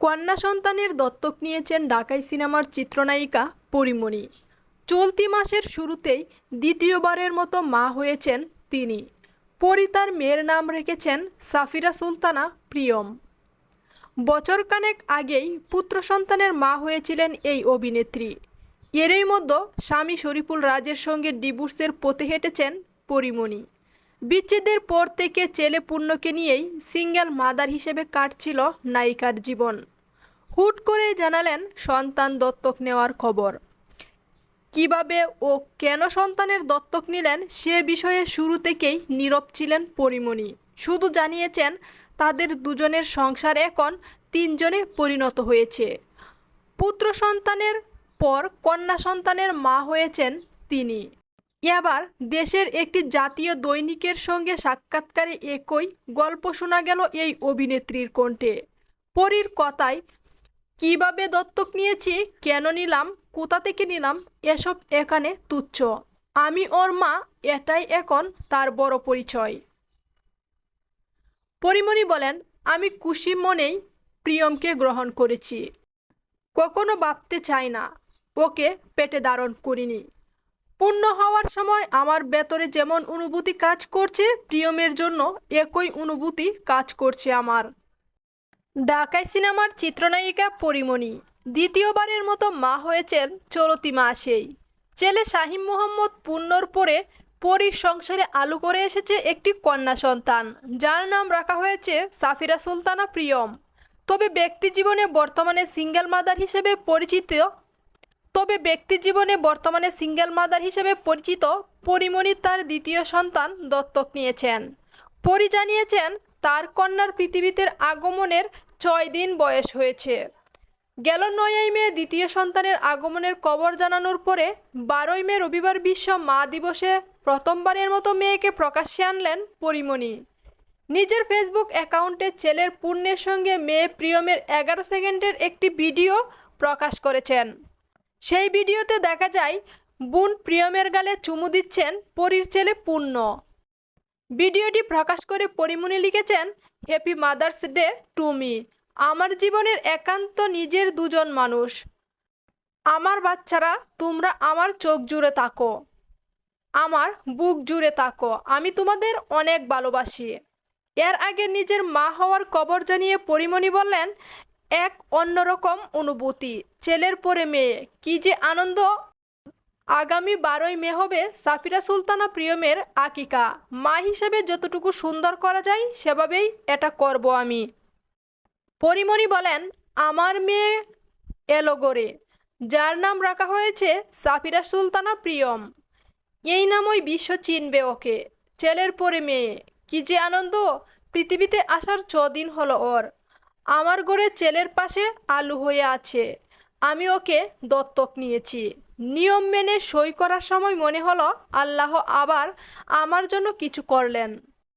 কন্যা সন্তানের দত্তক নিয়েছেন ঢাকাই সিনেমার চিত্রনায়িকা পরিমণি। চলতি মাসের শুরুতেই দ্বিতীয়বারের মতো মা হয়েছেন তিনি। পরি তার মেয়ের নাম রেখেছেন সাফিরা সুলতানা প্রিয়ম। বছরখানেক আগেই পুত্র সন্তানের মা হয়েছিলেন এই অভিনেত্রী। এরই মধ্যে স্বামী শরীফুল রাজের সঙ্গে ডিভোর্সের পথে হেঁটেছেন পরিমণি। বিচ্ছেদের পর থেকে ছেলে পূর্ণকে নিয়েই সিঙ্গেল মাদার হিসেবে কাটছিল নায়িকার জীবন। হুট করে জানালেন সন্তান দত্তক নেওয়ার খবর। কীভাবে ও কেন সন্তানের দত্তক নিলেন সে বিষয়ে শুরু থেকেই নীরব ছিলেন পরিমণি। শুধু জানিয়েছেন, তাদের দুজনের সংসার এখন তিনজনে পরিণত হয়েছে। পুত্র সন্তানের পর কন্যা সন্তানের মা হয়েছেন তিনি। এবার দেশের একটি জাতীয় দৈনিকের সঙ্গে সাক্ষাৎকারে একই গল্প শোনা গেল এই অভিনেত্রীর কণ্ঠে। পরীর কথায়, কীভাবে দত্তক নিয়েছি, কেন নিলাম, কোথা থেকে নিলাম, এসব এখানে তুচ্ছ। আমি ওর মা, এটাই এখন তার বড় পরিচয়। পরিমণি বলেন, আমি খুশি মনেই প্রিয়মকে গ্রহণ করেছি। কখনো ভাবতে চাই না, ওকে পেটে ধারণ করিনি। পূর্ণ হওয়ার সময় আমার ভেতরে যেমন অনুভূতি কাজ করছে, প্রিয়মের জন্য একই অনুভূতি কাজ করছে আমার। ঢাকাই সিনেমার চিত্রনায়িকা পরিমণি দ্বিতীয়বারের মতো মা হয়েছেন চলতি মাসেই। ছেলে শাহিম মোহাম্মদ পূর্ণর পরে পরীর সংসারে আলু করে এসেছে একটি কন্যা সন্তান, যার নাম রাখা হয়েছে সাফিরা সুলতানা প্রিয়ম। তবে ব্যক্তি জীবনে বর্তমানে সিঙ্গেল মাদার হিসেবে পরিচিত তবে ব্যক্তি জীবনে বর্তমানে সিঙ্গেল মাদার হিসেবে পরিচিত পরিমণি তার দ্বিতীয় সন্তান দত্তক নিয়েছেন। পরি জানিয়েছেন, তার কন্যার পৃথিবীতে আগমনের ছয় দিন বয়স হয়েছে। গেল নয়ই মে দ্বিতীয় সন্তানের আগমনের খবর জানানোর পরে বারোই মে রবিবার বিশ্ব মা দিবসে প্রথমবারের মতো মেয়েকে প্রকাশ্যে আনলেন পরিমণি। নিজের ফেসবুক অ্যাকাউন্টে ছেলের পূর্ণের সঙ্গে মেয়ে প্রিয়মের এগারো সেকেন্ডের একটি ভিডিও প্রকাশ করেছেন। সেই ভিডিওতে দেখা যায়, বোন প্রিয়মের গালে চুমু দিচ্ছেন পরীর ছেলে পূর্ণ। ভিডিওটি প্রকাশ করে পরিমণি লিখেছেন happy mother's day to me আমার জীবনের একান্ত নিজের দুজন মানুষ। আমার বাচ্চারা, তোমরা আমার চোখ জুড়ে থাকো। আমার বুক জুড়ে থাকো। আমি তোমাদের অনেক ভালোবাসি। এর আগে নিজের মা হওয়ার কবর জানিয়ে পরিমণি বললেন এক অন্যরকম অনুভূতি। ছেলের পরে মেয়ে। কি যে আনন্দ। আগামী বারোই মে হবে সাফিরা সুলতানা প্রিয়মের আকিকা। মা হিসেবে যতটুকু সুন্দর করা যায় সেভাবেই এটা করব আমি। পরিমণি বলেন, আমার মেয়ে এলো গড়ে। যার নাম রাখা হয়েছে সাফিরা সুলতানা প্রিয়ম। এই নামই বিশ্ব চিনবে ওকে। ছেলের পরে মেয়ে। কি যে আনন্দ। পৃথিবীতে আসার দিন হলো ওর। আমার ঘরে ছেলের পাশে আলু হয়ে আছে। আমি ওকে দত্তক নিয়েছি। নিয়ম মেনে সই করার সময় মনে হলো, আল্লাহ আবার আমার জন্য কিছু করলেন।